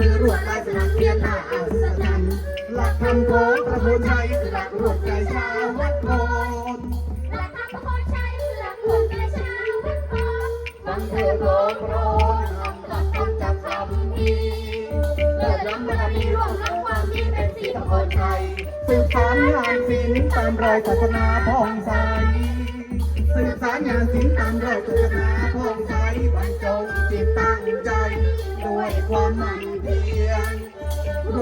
เรวดลายสลักเพียนหน้าอัศจรนหลักธรรมโองพระโพชัยคืลักรวดใจชาววัดโพนหลักธรรมพระโพชัยคือหลักรวดใจชาววัดโมังกิดโลกร้นนำหลักธรรมจากคำพีเกิดล้ำบารมีรวมล้ำความดีเป็นสีพะโพชัยสืบสานงานศิลป์ตามรอยศาสนาพ่องใสสืบสานงานศิลป์ตามรอยศาสนาพ่องใสบรรจงจิตตั้งใจด้วยความมั่น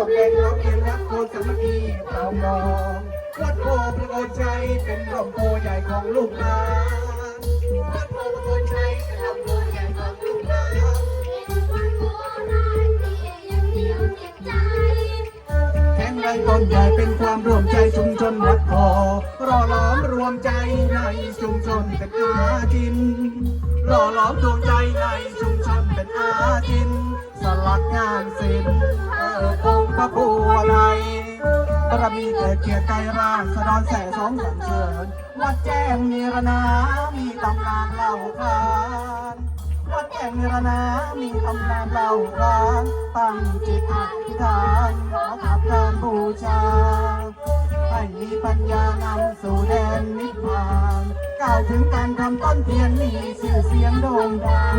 วมแรงร้องเพียงรักโคนสามัคคีเรามองวัดโพพระโคนชัยเป็นร่มโพใหญ่ของลูกหลานวัดโพพระโคนชัยเป็นร่มโพใหญ่ของลูกหลานแข็งแรงต้นใหญ่เป็นความร่วมใจชุมชนวัดพอรอล้อมรวมใจในชุมชนเป็นอาจินรอล้อมดวงใจในชุมชนเป็นอาจิน สลักงานศิลป์ พระภูอะไรบารมีเกิดเกียรติใจร่างสะดอนแสสองสันเสริญวัดแจ้งมีรนา มีตำนานเล่าขานวัดแก่งเนรนา มีตำนานเล่าขานตั้งจิตอธิษฐานขอขับการบูชาให้มีปัญญานำสู่แดนนิพพาน กล่าวถึงการทำต้นเทียนมีชื่อเสียงโด่งดัง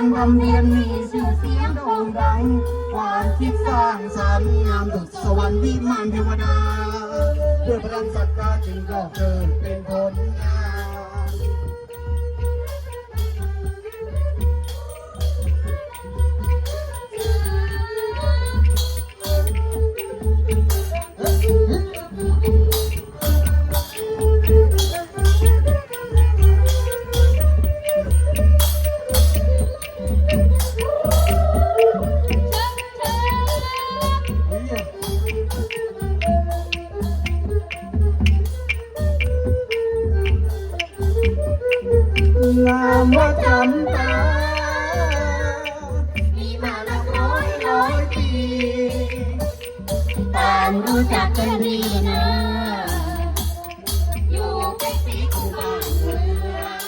การทำเรียนมีชื่อเสียงโด่งดัง ความคิดสร้างสรรค์งามดุจสวรรค์วิมานเทวดาด้วยพลังศรัทธาจึงก็เกิดเป็น งามว่าจำตา มีมาหลักร้อยร้อยปีต่างรู้จักกันดีนะ อยู่เป็นสีของบ้านเมือง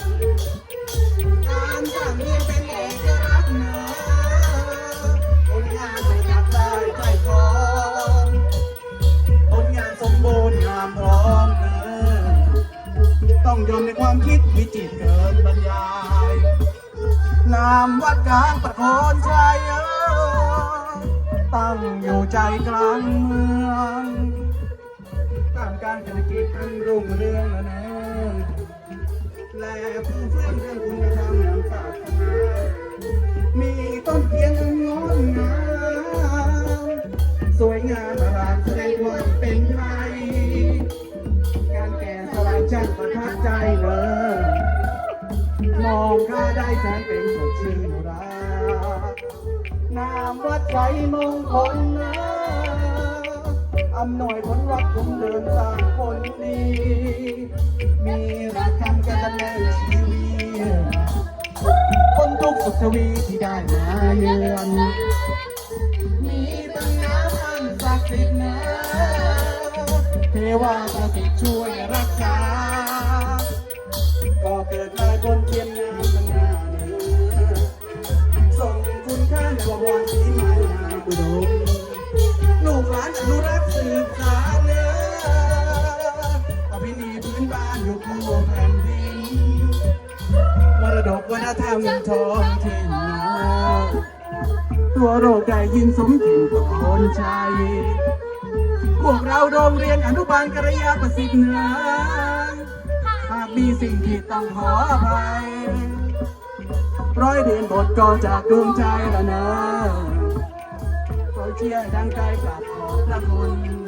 การสางเรียนเป็นเอกลักษณ์นะผลงานไม่จับได้ใจของผลงานสมบูรณ์งามพร้อมเออต้องยอมในความคิดวิจิตรเกินามวัดกลางประโคนชัยตั้งอยู่ใจกลางเมืองตามการเศรษฐกิจอันรุ่งเรืองนะนะและผู้เพื่อนเรื่องคุณธรรมนำศาสนามีต้นเทียนงดงามสวยงามอารามแสดงความเป็นไทยงานแก่สลายจันประทับใจ องข้าได้แสนเป็นสดชื่นรักนามวัดใจมงคลนะอำนวยผลรักผมเดินสร้างคนดี มีรักคำกันดำเนินชีวิตคนทุกสุขทวีที่ได้มาเยือน มีตั้งน้ำอันศักดิ์สิทธิ์นะเทวาประสิทธิ์ช่วยรักษา อุดมลูกหลานอนุรักษ์สืบสานเนื้อประเพณีพื้นบ้านอยู่คู่แผ่นดินมรดกวัฒนธรรมท้องถิ่นนตัวโรคได้ยินสมถิ่นตะโคนชัยพวกเราโรงเรียนอนุบาลกระยาประสิทธิ์เนื้อหากมีสิ่งที่ต้องขออภัยร้อยเรียนบทกองจากดวงใจละเนะขอ เชียร์ดังใจกลับขอบพระคุณ